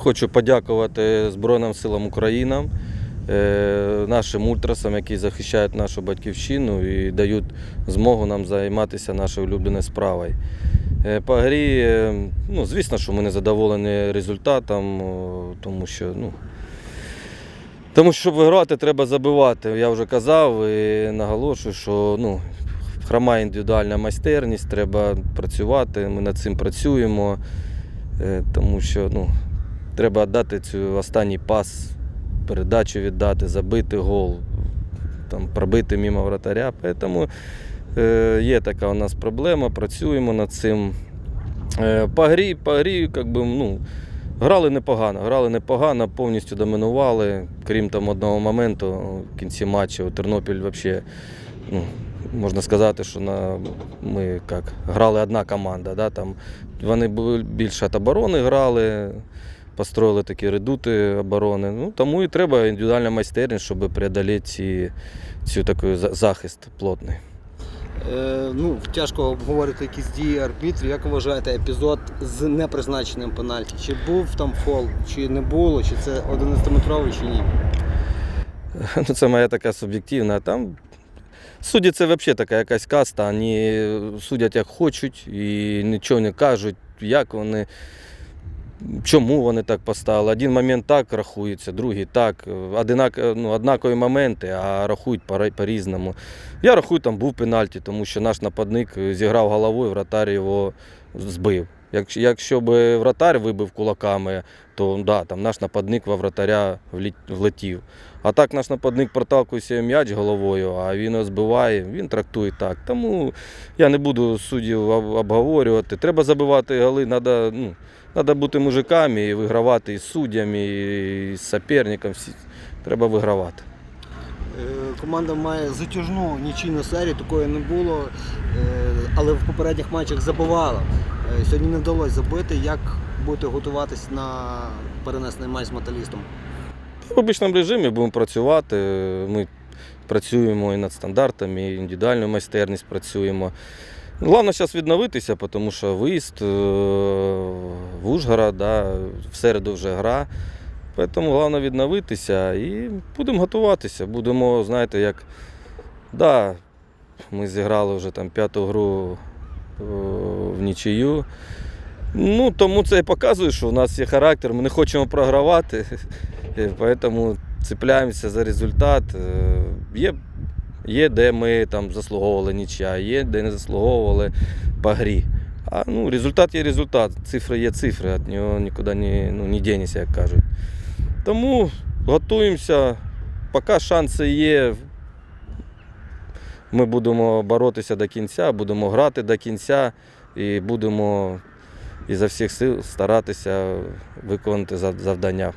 Хочу подякувати Збройним силам України, е, нашим ультрасам, які захищають нашу батьківщину і дають змогу нам займатися нашою улюбленою справою. Е, По грі, е, ну, звісно, що ми не задоволені результатом, тому що, ну, тому що щоб виграти, треба забивати. Я вже казав і наголошую, що ну, хромає індивідуальна майстерність, треба працювати. Ми над цим працюємо, тому що ну, треба віддати цю останній пас, передачу віддати, забити гол, там, пробити мимо вратаря. Тому е, є така у нас проблема, працюємо над цим. Е, по грі, по грі, як би, ну, грали непогано, грали непогано, повністю домінували, крім там одного моменту в кінці матчу. Тернопіль взагалі, ну, можна сказати, що на, ми як, грали одна команда. Да, там, вони більше від оборони грали, построїли такі редути оборони. Ну, тому і треба індивідуальна майстерність, щоб преодоліти ці, цю таку захист плотний. Е, ну, тяжко обговорити якісь дії арбітрів. Як вважаєте епізод з непризначеним пенальті? Чи був там фол, чи не було, чи це 11-метровий, чи ні? Ну, це моя така суб'єктивна. Там судді це взагалі така якась каста, вони судять як хочуть і нічого не кажуть, як вони, чому вони так поставили. Один момент так рахується, другий так. Одинак, ну, однакові моменти, а рахують по- по-різному. Я рахую, там був пенальті, тому що наш нападник зіграв головою, вратар його збив. Якщо, якщо б вратар вибив кулаками, то да, там наш нападник во вратаря влетів. А так наш нападник проталкує м'яч головою, а він його збиває, він трактує так. Тому я не буду суддів обговорювати. Треба забивати голи, треба ну, надо бути мужиками і вигравати і з суддями, і з суперником. Треба вигравати. Е, Команда має затяжну нічийну серію, такої не було, е, але в попередніх матчах забивала. Е, Сьогодні не вдалося забити. Як будете готуватись на перенесений матч з металістом? В обичному режимі будемо працювати. Ми працюємо і над стандартами, і індивідуальну майстерність працюємо. Головне зараз відновитися, тому що виїзд е, в Ужгород, да, в середу вже гра. Тому головне відновитися і будемо готуватися. Будемо, знаєте, як. Да, ми зіграли вже там п'яту гру е, в нічию. Ну, тому це і показує, що у нас є характер, ми не хочемо програвати. Поэтому цепляємося за результат. Е, Є, є де ми там заслуговували нічия, є де не заслуговували по грі. А ну, результат є результат, цифри є цифри, від нього нікуди не, ну, не дінешся, як кажуть. Тому готуємося, поки шанси є. Ми будемо боротися до кінця, будемо грати до кінця і будемо ізо всіх сил старатися виконати зав- завдання.